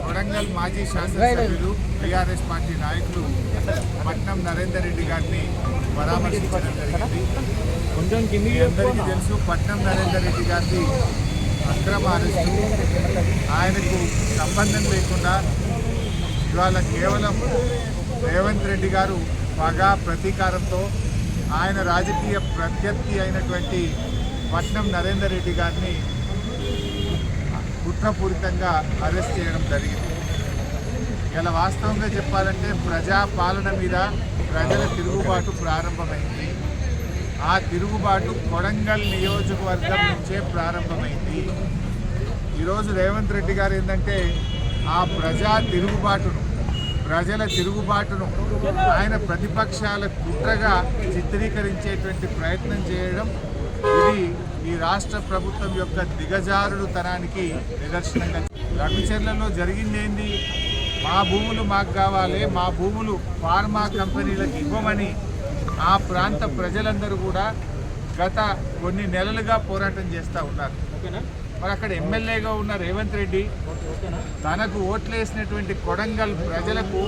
వరంగల్ మాజీ శాసనసభ్యులు TRS party నాయకులు పట్నం నరేందర్ రెడ్డి గారిని పరామర్శించడం జరిగింది అందరికీ తెలుసు పట్నం నరేందర్ రెడ్డి గారిది అక్రమ అరెస్టు. ఆయనకు సంబంధం లేకుండా ఇవాళ కేవలం రేవంత్ రెడ్డి గారు పగ ప్రతీకారంతో ఆయన రాజకీయ ప్రత్యర్థి అయినటువంటి పట్నం నరేందర్ రెడ్డి గారిని కుట్రపూరితంగా అరెస్ట్ చేయడం జరిగింది. ఇలా వాస్తవంగా చెప్పాలంటే ప్రజా పాలన మీద ప్రజల తిరుగుబాటు ప్రారంభమైంది. ఆ తిరుగుబాటు కొడంగల్ నియోజకవర్గం నుంచే ప్రారంభమైంది. ఈరోజు రేవంత్ రెడ్డి గారు ఏంటంటే ఆ ప్రజా తిరుగుబాటును ప్రజల తిరుగుబాటును ఆయన ప్రతిపక్షాల కుట్రగా చిత్రీకరించేటువంటి ప్రయత్నం చేయడం ఇది ఈ రాష్ట్ర ప్రభుత్వం యొక్క దిగజారుడుతనానికి నిదర్శనంగా రవిచర్లలో జరిగిందేంది మా భూములు మాకు కావాలి మా భూములు ఫార్మా కంపెనీలకు ఇవ్వమని ఆ ప్రాంత ప్రజలందరూ కూడా గత కొన్ని నెలలుగా పోరాటం చేస్తూ ఉన్నారు. మరి అక్కడ ఎమ్మెల్యేగా ఉన్న రేవంత్ రెడ్డి తనకు ఓట్లేసినటువంటి కొడంగల్ ప్రజలకు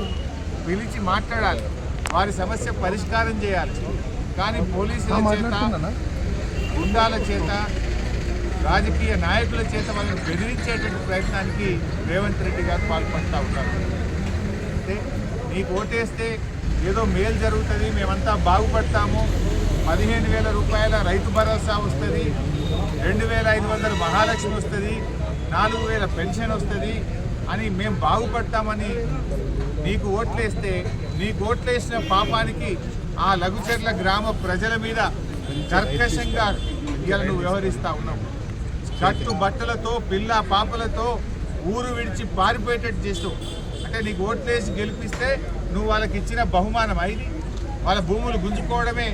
పిలిచి మాట్లాడాలి. వారి సమస్య పరిష్కారం చేయాలి. కానీ పోలీసుల చేత గుండాల చేత రాజకీయ నాయకుల చేత వాళ్ళని బెదిరించేటువంటి ప్రయత్నానికి రేవంత్ రెడ్డి గారు పాల్పడుతూ ఉన్నారు. అంటే నీకు ఓటేస్తే ఏదో మేలు జరుగుతుంది మేమంతా బాగుపడతాము పదిహేను వేల రూపాయల రైతు భరోసా వస్తుంది రెండు వేల ఐదు వందల మహాలక్ష్మి వస్తుంది నాలుగు వేల పెన్షన్ వస్తుంది అని మేము బాగుపడతామని నీకు ఓట్లేస్తే నీకు ఓట్లేసిన పాపానికి ఆ లఘుచర్ల గ్రామ ప్రజల మీద కర్కశంగా ఇవాళ నువ్వు వ్యవహరిస్తూ ఉన్నావు. షర్టు బట్టలతో పిల్ల పాపలతో ఊరు విడిచి పారిపోయేటట్టు చేస్తావు. అంటే నీకు ఓట్లేసి గెలిపిస్తే నువ్వు వాళ్ళకి ఇచ్చిన బహుమానం అయింది. వాళ్ళ భూములు గుంజుకోవడమే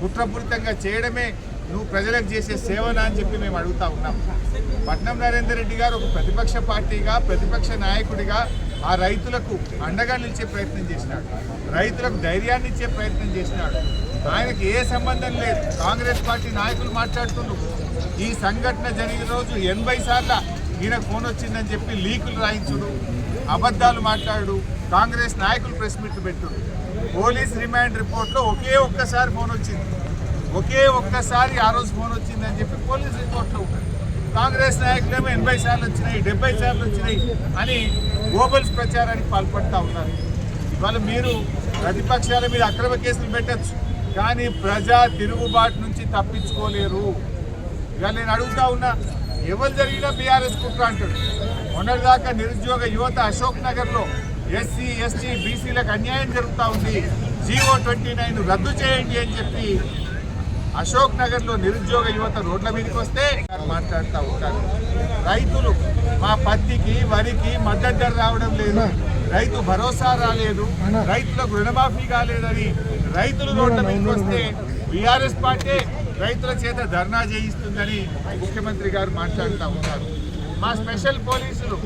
కుట్రపూరితంగా చేయడమే నువ్వు ప్రజలకు చేసే సేవన అని చెప్పి మేము అడుగుతా ఉన్నాం. పట్నం నరేందర్ రెడ్డి గారు ఒక ప్రతిపక్ష పార్టీగా ప్రతిపక్ష నాయకుడిగా ఆ రైతులకు అండగా నిలిచే ప్రయత్నం చేసినాడు. రైతులకు ధైర్యాన్ని ఇచ్చే ప్రయత్నం చేసినాడు. ఆయనకి ఏ సంబంధం లేదు. కాంగ్రెస్ పార్టీ నాయకులు మాట్లాడుతున్నారు ఈ సంఘటన జరిగిన రోజు ఎనభై సార్ల ఈయన ఫోన్ వచ్చిందని చెప్పి లీకులు రాయించుడు అబద్ధాలు మాట్లాడు కాంగ్రెస్ నాయకులు ప్రెస్ మీట్లు పెట్టుడు. పోలీస్ రిమాండ్ రిపోర్ట్లో ఒకే ఒక్కసారి ఫోన్ వచ్చింది. ఒకే ఒక్కసారి ఆ రోజు ఫోన్ వచ్చిందని చెప్పి పోలీస్ రిపోర్ట్లో ఉంటుంది కాంగ్రెస్ నాయకులేమో ఎనభై సార్లు వచ్చినాయి డెబ్బై సార్లు వచ్చినాయి అని గోబల్స్ ప్రచారానికి పాల్పడుతూ ఉన్నారు. ఇవాళ మీరు ప్రతిపక్షాల మీద అక్రమ కేసులు పెట్టచ్చు కానీ ప్రజా తిరుగుబాటు నుంచి తప్పించుకోలేరు. ఇవాళ నేను అడుగుతా ఉన్నా ఎవరు జరిగినా బీఆర్ఎస్ కుట్ర అంటాడు మొన్నటిదాకా నిరుద్యోగ యువత అశోక్ నగర్లో ఎస్సీ ఎస్టీ బీసీలకు అన్యాయం జరుగుతూ ఉంది. జీవో ట్వంటీ నైన్ రద్దు చేయండి అని చెప్పి అశోక్ నగర్లో నిరుద్యోగ యువత రోడ్ల మీదకి వస్తే మాట్లాడుతూ ఉంటారు రైతులు మా పత్తికి వరికి మద్దతు ధర రావడం లేదు. రైతు భరోసా రాలేదు. రైతులకు రుణమాఫీ కాలేదని రైతులు రోడ్ల మీదకి వస్తే బీఆర్ఎస్ పార్టీ రైతుల చేత ధర్నా చేయిస్తుందని ముఖ్యమంత్రి గారు మాట్లాడుతూ ఉన్నారు. మా స్పెషల్ పోలీసులు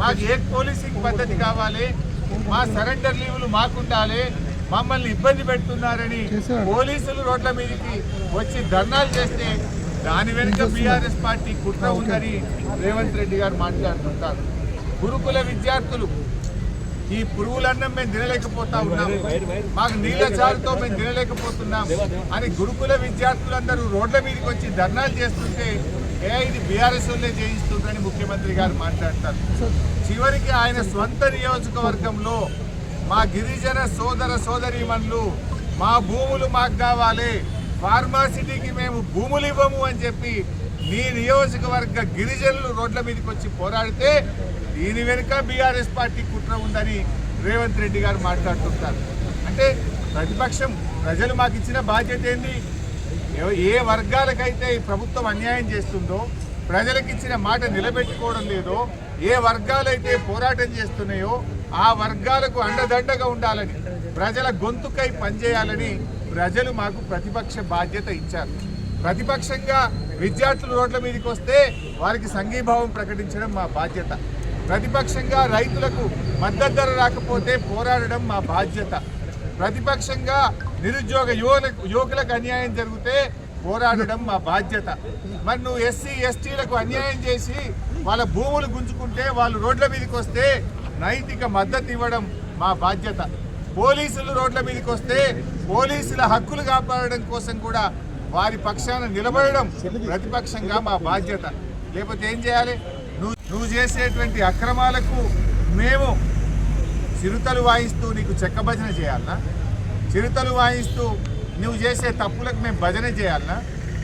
మాకు ఏ పోలీసింగ్ పద్ధతి కావాలి మా సరెండర్ లీవులు మాకుండాలి మమ్మల్ని ఇబ్బంది పెడుతున్నారని పోలీసులు రోడ్ల మీదకి వచ్చి ధర్నాలు చేస్తే దాని వెనుక బీఆర్ఎస్ పార్టీ కుట్ర ఉందని రేవంత్ రెడ్డి గారు మాట్లాడుతుంటారు. గురుకుల విద్యార్థులు ఈ పురుగులన్నం మేము తినలేకపోతా ఉన్నాం మాకు నీళ్ళ చారుతో మేము తినలేకపోతున్నాం. అని గురుకుల విద్యార్థులందరూ రోడ్ల మీదకి వచ్చి ధర్నాలు చేస్తుంటే ఏ ఇది బీఆర్ఎస్ వాళ్ళే చేయిస్తుందని ముఖ్యమంత్రి గారు మాట్లాడతారు. చివరికి ఆయన స్వంత నియోజకవర్గంలో మా గిరిజన సోదర సోదరీమణులు మా భూములు మాకు కావాలి ఫార్మాసిటీకి మేము భూములు ఇవ్వము అని చెప్పి నీ నియోజకవర్గ గిరిజనులు రోడ్ల మీదకి వచ్చి పోరాడితే దీని వెనుక బీఆర్ఎస్ పార్టీ కుట్ర ఉందని రేవంత్ రెడ్డి గారు మాట్లాడుతుంటారు. అంటే ప్రతిపక్షం ప్రజలు మాకు ఇచ్చిన బాధ్యత ఏంది? ఏ వర్గాలకైతే ఈ ప్రభుత్వం అన్యాయం చేస్తుందో ప్రజలకు ఇచ్చిన మాట నిలబెట్టుకోవడం లేదో ఏ వర్గాలైతే పోరాటం చేస్తున్నాయో ఆ వర్గాలకు అండదండగా ఉండాలని ప్రజల గొంతుకై పనిచేయాలని ప్రజలు మాకు ప్రతిపక్ష బాధ్యత ఇచ్చారు. ప్రతిపక్షంగా విద్యార్థులు రోడ్ల మీదకి వస్తే వారికి సంఘీభావం ప్రకటించడం మా బాధ్యత. ప్రతిపక్షంగా రైతులకు మద్దతు ధర రాకపోతే పోరాడడం మా బాధ్యత. ప్రతిపక్షంగా నిరుద్యోగ యువలకు యువకులకు అన్యాయం జరిగితే పోరాడడం మా బాధ్యత. మరి నువ్వు ఎస్సీ ఎస్టీలకు అన్యాయం చేసి వాళ్ళ భూములు గుంజుకుంటే వాళ్ళు రోడ్ల మీదకి వస్తే నైతిక మద్దతు ఇవ్వడం మా బాధ్యత. పోలీసులు రోడ్ల మీదకి వస్తే పోలీసుల హక్కులు కాపాడడం కోసం కూడా వారి పక్షాన నిలబడడం ప్రతిపక్షంగా మా బాధ్యత. లేకపోతే ఏం చేయాలి? నువ్వు చేసేటువంటి అక్రమాలకు మేము చిరుతలు వాయిస్తూ నీకు చెక్క భజన చేయాలనా? చిరుతలు వాయిస్తూ నువ్వు చేసే తప్పులకు మేము భజన చేయాలనా?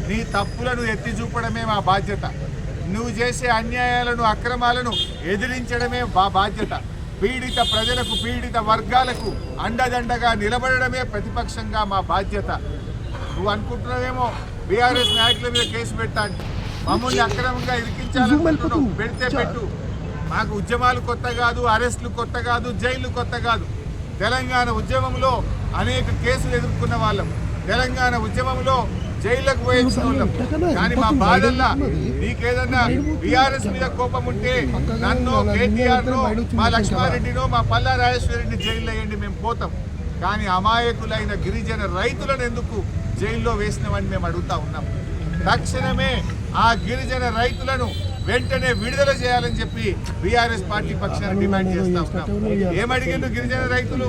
నీ తప్పులను ఎత్తి చూపడమే మా బాధ్యత. నువ్వు చేసే అన్యాయాలను అక్రమాలను ఎదిరించడమే మా బాధ్యత. పీడిత ప్రజలకు పీడిత వర్గాలకు అండదండగా నిలబడడమే ప్రతిపక్షంగా మా బాధ్యత. నువ్వు అనుకుంటున్నావేమో బీఆర్ఎస్ నాయకుల మీద కేసు పెట్టాను మమ్మల్ని అక్రమంగా ఇరికించాలనుకుంటున్నావు పెడితే పెట్టు. మాకు ఉద్యమాలు కొత్త కాదు అరెస్టులు కొత్త కాదు జైళ్ళు కొత్త కాదు. తెలంగాణ ఉద్యమంలో అనేక కేసులు ఎదుర్కొన్న వాళ్ళం. తెలంగాణ ఉద్యమంలో జైళ్ళకు పోయించిన వాళ్ళం. కానీ మా బాధల్లా నీకేదన్నా బీఆర్ఎస్ మీద కోపం ఉంటే నన్ను కేటీఆర్ నో మా లక్ష్మారెడ్డినో మా పల్లా రాజేశ్వరరెడ్డి జైల్లో వేయండి మేము పోతాం. కానీ అమాయకులైన గిరిజన రైతులను ఎందుకు జైల్లో వేసినవని మేము అడుగుతా ఉన్నాం. తక్షణమే ఆ గిరిజన రైతులను వెంటనే విడుదల చేయాలని చెప్పి బీఆర్ఎస్ పార్టీ పక్షాన్ని డిమాండ్ చేస్తా ఉన్నాం. ఏమడిగిండు గిరిజన రైతులు?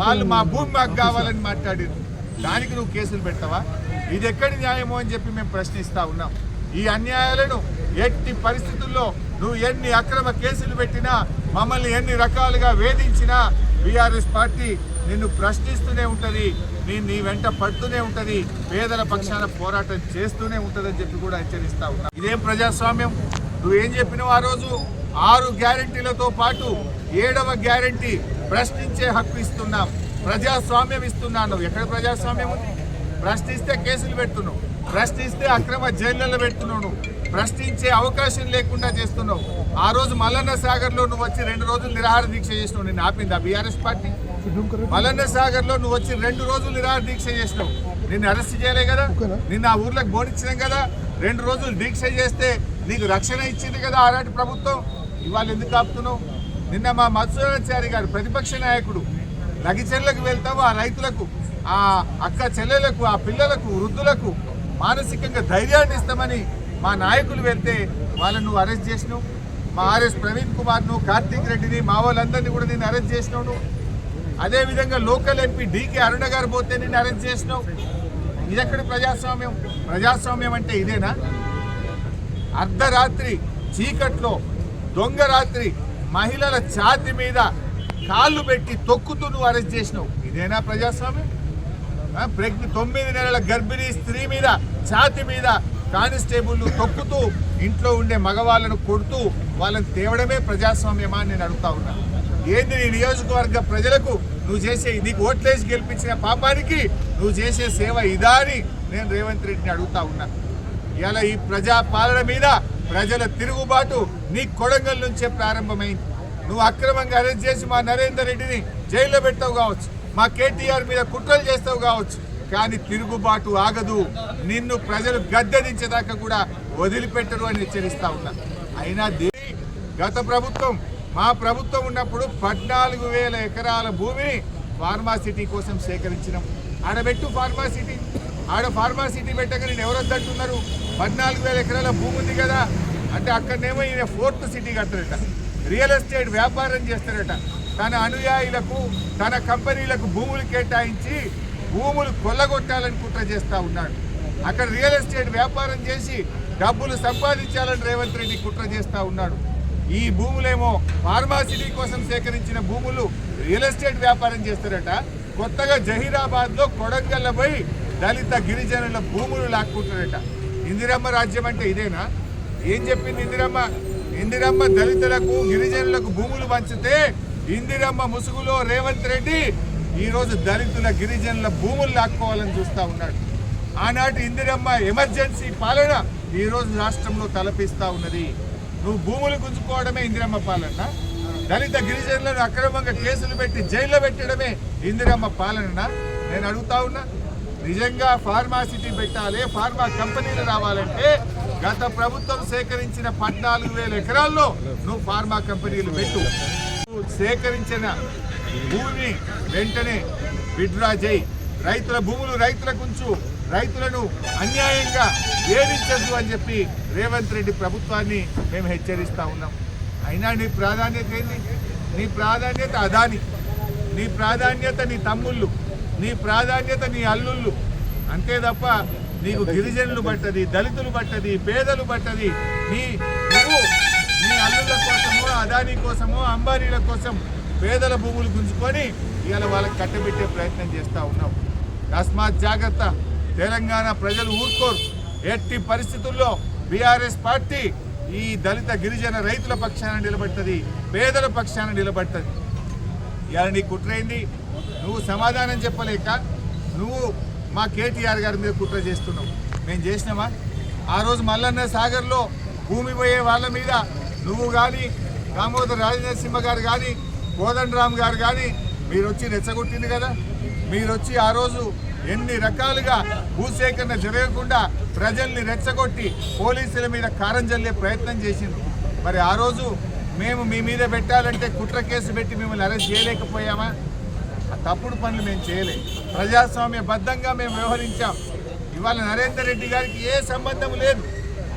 వాళ్ళు మా భూమి మాకు కావాలని మాట్లాడారు దానికి నువ్వు కేసులు పెట్టవా ఇది ఎక్కడి న్యాయమో అని చెప్పి మేము ప్రశ్నిస్తా ఉన్నాం. ఈ అన్యాయాలను ఎట్టి పరిస్థితుల్లో నువ్వు ఎన్ని అక్రమ కేసులు పెట్టినా మమ్మల్ని ఎన్ని రకాలుగా వేధించినా బీఆర్ఎస్ పార్టీ నిన్ను ప్రశ్నిస్తూనే ఉంటుంది. నేను నీ వెంట పడుతూనే ఉంటది. పేదల పక్షాన పోరాటం చేస్తూనే ఉంటుందని చెప్పి కూడా హెచ్చరిస్తా ఉన్నా. ఇదేం ప్రజాస్వామ్యం? నువ్వేం చెప్పినావు ఆ రోజు? ఆరు గ్యారంటీలతో పాటు ఏడవ గ్యారంటీ ప్రశ్నించే హక్కు ఇస్తున్నాం. ప్రజాస్వామ్యం ఇస్తున్నాను ఎక్కడ ప్రజాస్వామ్యం ఉంది? ప్రశ్నిస్తే కేసులు పెడుతున్నావు. ప్రశ్నిస్తే అక్రమ జైళ్ళలో పెడుతున్నావు ప్రశ్నించే అవకాశం లేకుండా చేస్తున్నావు. ఆ రోజు మల్లన్న సాగర్లో నువ్వు వచ్చి రెండు రోజులు నిరాహార దీక్ష చేసినావు. నేను ఆపిందా బీఆర్ఎస్ పార్టీ. మల్లన్న సాగర్లో నువ్వు వచ్చి రెండు రోజులు నిరాహార దీక్ష చేసినావు. నిన్ను అరెస్ట్ చేయలే కదా? నిన్ను ఆ ఊర్లోకి బోనిచ్చినాం కదా? రెండు రోజులు దీక్ష చేస్తే నీకు రక్షణ ఇచ్చింది కదా ఆనాటి ప్రభుత్వం? ఇవాళ ఎందుకు ఆపుతున్నావు? నిన్న మా మత్స్యాచారి గారు ప్రతిపక్ష నాయకుడు లగిచెర్లకు వెళ్తావు ఆ రైతులకు ఆ అక్క చెల్లెలకు ఆ పిల్లలకు వృద్ధులకు మానసికంగా ధైర్యాన్ని ఇస్తామని మా నాయకులు వెళ్తే వాళ్ళను నువ్వు అరెస్ట్ చేసినావు. మా ఆర్ఎస్ ప్రవీణ్ కుమార్ను కార్తీక్ రెడ్డిని మా వాళ్ళందరినీ కూడా నేను అరెస్ట్ చేసినావు అదేవిధంగా లోకల్ ఎంపీ డీకే అరుణ గారు పోతే నిన్ను అరెస్ట్ చేసినావు ఇదెక్కడి ప్రజాస్వామ్యం? ప్రజాస్వామ్యం అంటే ఇదేనా? అర్ధరాత్రి చీకట్లో దొంగ రాత్రి మహిళల ఛాతి మీద కాళ్ళు పెట్టి తొక్కుతూ నువ్వు అరెస్ట్ చేసినావు. ఇదేనా ప్రజాస్వామ్యం? ప్రజ్ఞ తొమ్మిది నెలల గర్భిణీ స్త్రీ మీద ఛాతి మీద కానిస్టేబుల్ తొక్కుతూ ఇంట్లో ఉండే మగవాళ్ళను కొడుతూ వాళ్ళని తేవడమే ప్రజాస్వామ్యమా నేను అడుగుతా ఉన్నాను ఏంది నీ నియోజకవర్గ ప్రజలకు? నువ్వు చేసే నీకు ఓట్లేసి గెలిపించిన పాపానికి నువ్వు చేసే సేవ ఇదా అని నేను రేవంత్ రెడ్డిని అడుగుతా ఉన్నా. ఇలా ఈ ప్రజా పాలన మీద ప్రజల తిరుగుబాటు నీ కొడంగల్ నుంచే ప్రారంభమైంది. నువ్వు అక్రమంగా అరెస్ట్ చేసి మా నరేందర్ రెడ్డిని జైల్లో పెట్టావు కావచ్చు మా కేటీఆర్ మీద కుట్రలు చేస్తావు కావచ్చు కానీ తిరుగుబాటు ఆగదు. నిన్ను ప్రజలు గద్దెదించేదాకా కూడా వదిలిపెట్టరు అని హెచ్చరిస్తా ఉన్నా. అయినా గత ప్రభుత్వం మా ప్రభుత్వం ఉన్నప్పుడు పద్నాలుగు వేల ఎకరాల భూమిని ఫార్మాసిటీ కోసం సేకరించినాం. ఆడబెట్టు ఫార్మాసిటీ. ఆడ ఫార్మాసిటీ పెట్టగా నేను ఎవరొద్దంటున్నారు పద్నాలుగు వేల ఎకరాల భూమి ఉంది కదా అంటే అక్కడనేమో ఈయన ఫోర్త్ సిటీ కడతారట. రియల్ ఎస్టేట్ వ్యాపారం చేస్తారట. తన అనుయాయులకు తన కంపెనీలకు భూములు కేటాయించి భూములు కొల్లగొట్టాలని కుట్ర చేస్తూ ఉన్నాడు. అక్కడ రియల్ ఎస్టేట్ వ్యాపారం చేసి డబ్బులు సంపాదించాలని రేవంత్ రెడ్డి కుట్ర చేస్తూ ఉన్నాడు. ఈ భూములేమో ఫార్మాసిటీ కోసం సేకరించిన భూములు రియల్ ఎస్టేట్ వ్యాపారం చేస్తారట. కొత్తగా జహీరాబాద్లో పోయి దళిత గిరిజనుల భూములు లాక్కుంటారట. ఇందిరమ్మ రాజ్యం అంటే ఇదేనా? ఏం చెప్పింది ఇందిరమ్మ? ఇందిరమ్మ దళితులకు గిరిజనులకు భూములు పంచితే ఇందిరమ్మ ముసుగులో రేవంత్ రెడ్డి ఈరోజు దళితుల గిరిజనుల భూములు లాక్కోవాలని చూస్తూ ఉన్నాడు. ఆనాటి ఇందిరమ్మ ఎమర్జెన్సీ పాలన ఈ రోజు రాష్ట్రంలో తలపిస్తూ ఉన్నది. నువ్వు భూములు గుంజుకోవడమే ఇందిరమ్మ పాలన. దళిత గిరిజనులను అక్రమంగా కేసులు పెట్టి జైల్లో పెట్టడమే ఇందిరమ్మ పాలన. నేను అడుగుతా ఉన్నా నిజంగా ఫార్మాసిటీ పెట్టాలి ఫార్మా కంపెనీలు రావాలంటే గత ప్రభుత్వం సేకరించిన పద్నాలుగు వేల ఎకరాల్లో నువ్వు ఫార్మా కంపెనీలు పెట్టు. నువ్వు సేకరించిన భూమిని వెంటనే విడ్రా చేయి. రైతుల భూములు రైతులకు ఉంచు. రైతులను అన్యాయంగా వేధించద్దు అని చెప్పి రేవంత్ రెడ్డి ప్రభుత్వాన్ని మేము హెచ్చరిస్తూ ఉన్నాం. అయినా నీ ప్రాధాన్యత ఏంది? నీ ప్రాధాన్యత అదాని. నీ ప్రాధాన్యత నీ తమ్ముళ్ళు. నీ ప్రాధాన్యత నీ అల్లుళ్ళు. అంతే తప్ప నీకు గిరిజనులు పట్టది దళితులు పట్టది పేదలు పట్టది. నీ నువ్వు నీ అల్లుళ్ళ కోసమో అదానీ కోసమో అంబానీల కోసం పేదల భూములు గుంజుకొని ఇవాళ వాళ్ళకి కట్టబెట్టే ప్రయత్నం చేస్తూ ఉన్నావు తస్మాత్ జాగ్రత్త. తెలంగాణ ప్రజలు ఊరుకోరు. ఎట్టి పరిస్థితుల్లో బీఆర్ఎస్ పార్టీ ఈ దళిత గిరిజన రైతుల పక్షాన నిలబడుతుంది పేదల పక్షాన నిలబడుతుంది. ఇవాళ నీ కుట్రైంది నువ్వు సమాధానం చెప్పలేక నువ్వు మా కేటీఆర్ గారి మీద కుట్ర చేస్తున్నావు. మేము చేసినామా? ఆ రోజు మల్లన్న సాగర్లో భూమి పోయే వాళ్ళ మీద నువ్వు కానీ దామోదర్ రాజనరసింహ గారు కానీ కోదండరామ్ గారు కానీ మీరు వచ్చి రెచ్చగొట్టింది కదా? మీరు వచ్చి ఆ రోజు ఎన్ని రకాలుగా భూసేకరణ జరగకుండా ప్రజల్ని రెచ్చగొట్టి పోలీసుల మీద కారం జల్లే ప్రయత్నం చేసింది మరి ఆ రోజు మేము మీ మీద పెట్టాలంటే కుట్ర కేసు పెట్టి మిమ్మల్ని అరెస్ట్ చేయలేకపోయామా? ఆ తప్పుడు పనులు మేము చేయలే. ప్రజాస్వామ్యబద్ధంగా మేము వ్యవహరించాం. ఇవాళ నరేందర్ రెడ్డి గారికి ఏ సంబంధం లేదు.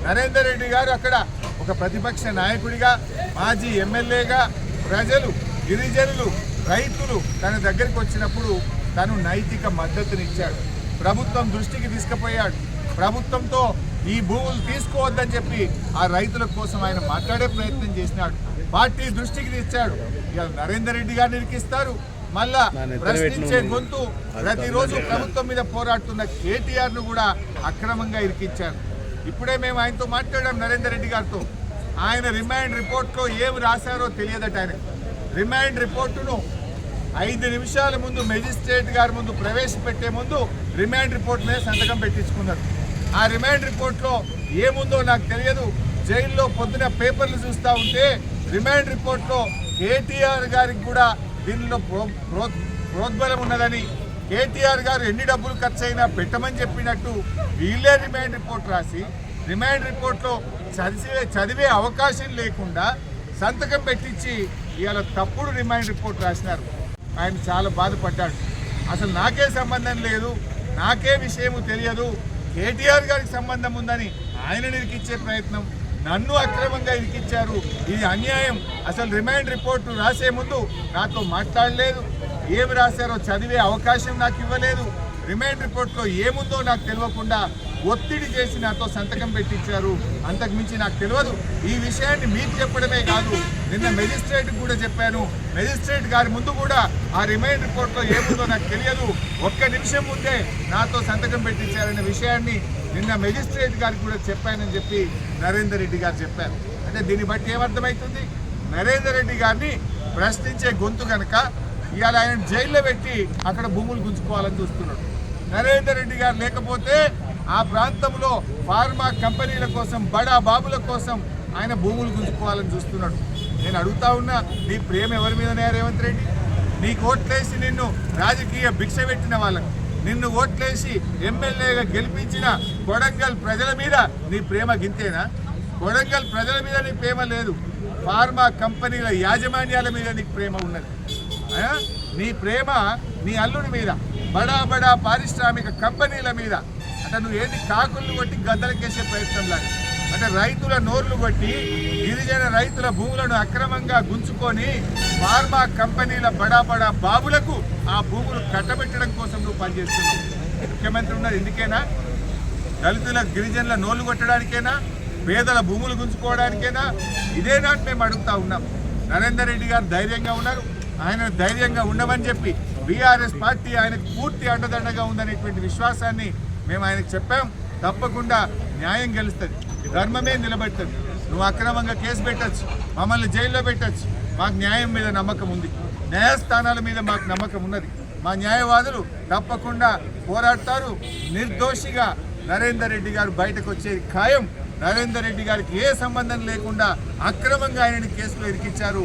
నరేందర్ రెడ్డి గారు అక్కడ ఒక ప్రతిపక్ష నాయకుడిగా మాజీ ఎమ్మెల్యేగా ప్రజలు గిరిజనులు రైతులు తన దగ్గరికి వచ్చినప్పుడు తను నైతిక మద్దతునిచ్చాడు. ప్రభుత్వం దృష్టికి తీసుకుపోయాడు. ప్రభుత్వంతో ఈ భూములు తీసుకోవద్దని చెప్పి ఆ రైతుల కోసం ఆయన మాట్లాడే ప్రయత్నం చేసినాడు. పార్టీ దృష్టికి తెచ్చాడు. ఇవాళ నరేందర్ రెడ్డి గారిని ఇరికిస్తారు మళ్ళా ప్రశ్నించే గొంతు ప్రతిరోజు ప్రభుత్వం మీద పోరాడుతున్న కేటీఆర్ను కూడా అక్రమంగా ఇరికించారు. ఇప్పుడే మేము ఆయనతో మాట్లాడాం నరేందర్ రెడ్డి గారితో. ఆయన రిమాండ్ రిపోర్ట్లో ఏం రాశారో తెలియదట ఆయన రిమాండ్ రిపోర్టును ఐదు నిమిషాల ముందు మెజిస్ట్రేట్ గారి ముందు ప్రవేశపెట్టే ముందు రిమాండ్ రిపోర్ట్ మీద సంతకం పెట్టించుకున్నారు. ఆ రిమాండ్ రిపోర్ట్లో ఏముందో నాకు తెలియదు. జైల్లో పొద్దున పేపర్లు చూస్తూ ఉంటే రిమాండ్ రిపోర్ట్లో కేటీఆర్ గారికి కూడా దీనిలో ప్రో ప్రోద్బలం ఉన్నదని కేటీఆర్ గారు ఎన్ని డబ్బులు ఖర్చు అయినా పెట్టమని చెప్పినట్టు వీళ్ళే రిమాండ్ రిపోర్ట్ రాసి రిమాండ్ రిపోర్ట్లో చదివే చదివే అవకాశం లేకుండా సంతకం పెట్టించి ఇవాళ తప్పుడు రిమాండ్ రిపోర్ట్ రాసినారు. ఆయన చాలా బాధపడ్డాడు. అసలు నాకే సంబంధం లేదు నాకే విషయము తెలియదు కేటీఆర్ గారికి సంబంధం ఉందని ఆయన ఇరికిచ్చే ప్రయత్నం నన్ను అక్రమంగా ఇరికిచ్చారు. ఇది అన్యాయం. అసలు రిమైండ్ రిపోర్టు రాసే ముందు నాతో మాట్లాడలేదు. ఏమి రాశారో చదివే అవకాశం నాకు ఇవ్వలేదు. రిమైండ్ రిపోర్ట్లో ఏముందో నాకు తెలియకుండా ఒత్తిడి చేసి నాతో సంతకం పెట్టించారు. అంతకు మించి నాకు తెలియదు. ఈ విషయాన్ని మీకు చెప్పడమే కాదు. నిన్న మెజిస్ట్రేట్ కూడా చెప్పాను. మెజిస్ట్రేట్ గారి ముందు కూడా ఆ రిమైండ్ రిపోర్ట్లో ఏముందో నాకు తెలియదు. ఒక్క నిమిషం ముందే నాతో సంతకం పెట్టించారనే విషయాన్ని నిన్న మెజిస్ట్రేట్ గారికి కూడా చెప్పానని చెప్పి నరేందర్ రెడ్డి గారు చెప్పారు. అంటే దీన్ని బట్టి ఏమర్థమవుతుంది నరేందర్ రెడ్డి గారిని ప్రశ్నించే గొంతు కనుక ఇవాళ ఆయన జైల్లో పెట్టి అక్కడ భూములు గుంజుకోవాలని చూస్తున్నాడు. నరేందర్ రెడ్డి గారు లేకపోతే ఆ ప్రాంతంలో ఫార్మా కంపెనీల కోసం బడా బాబుల కోసం ఆయన భూములు గుంజుకోవాలని చూస్తున్నాడు. నేను అడుగుతా ఉన్నా నీ ప్రేమ ఎవరి మీదనే రేవంత్ రెడ్డి? నీ ఓట్లేసి నిన్ను రాజకీయ భిక్ష పెట్టిన వాళ్ళకు నిన్ను ఓట్లేసి ఎమ్మెల్యేగా గెలిపించిన కొడంగల్ ప్రజల మీద నీ ప్రేమ గింతేనా? కొడంగల్ ప్రజల మీద నీ ప్రేమ లేదు ఫార్మా కంపెనీల యాజమాన్యాల మీద నీకు ప్రేమ ఉన్నది. నీ ప్రేమ నీ అల్లుడి మీద బడా బడా పారిశ్రామిక కంపెనీల మీద. అంటే నువ్వు ఏంటి కాకులను కొట్టి గద్దలకేసే ప్రయత్నం లాగా? అంటే రైతుల నోర్లు కొట్టి గిరిజన రైతుల భూములను అక్రమంగా గుంజుకొని ఫార్మా కంపెనీల బడా బడా బాబులకు ఆ భూములు కట్టబెట్టడం కోసం నువ్వు పనిచేస్తున్నావు. ముఖ్యమంత్రి ఉన్నది ఎందుకేనా? దళితుల గిరిజనుల నోళ్ళు కొట్టడానికేనా పేదల భూములు గుంజుకోవడానికేనా ఇదే నాటి మేము అడుగుతా ఉన్నాం. నరేందర్ రెడ్డి గారు ధైర్యంగా ఉన్నారు. ఆయన ధైర్యంగా ఉండమని చెప్పి బీఆర్ఎస్ పార్టీ ఆయనకు పూర్తి అండదండగా ఉందనేటువంటి విశ్వాసాన్ని మేము ఆయనకు చెప్పాం. తప్పకుండా న్యాయం గెలుస్తుంది. ధర్మమే నిలబెడుతుంది. నువ్వు అక్రమంగా కేసు పెట్టచ్చు. మమ్మల్ని జైల్లో పెట్టచ్చు. మాకు న్యాయం మీద నమ్మకం ఉంది. న్యాయస్థానాల మీద మాకు నమ్మకం ఉన్నది. మా న్యాయవాదులు తప్పకుండా పోరాడతారు. నిర్దోషిగా నరేందర్ రెడ్డి గారు బయటకు వచ్చేది ఖాయం. నరేందర్ రెడ్డి గారికి ఏ సంబంధం లేకుండా అక్రమంగా ఆయనని కేసులో ఇరికిచ్చారు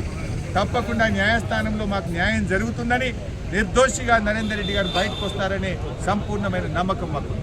తప్పకుండా న్యాయస్థానంలో మాకు న్యాయం జరుగుతుందని నిర్దోషిగా నరేందర్ రెడ్డి గారు బయటకు వస్తారనే సంపూర్ణమైన నమ్మకం మాకు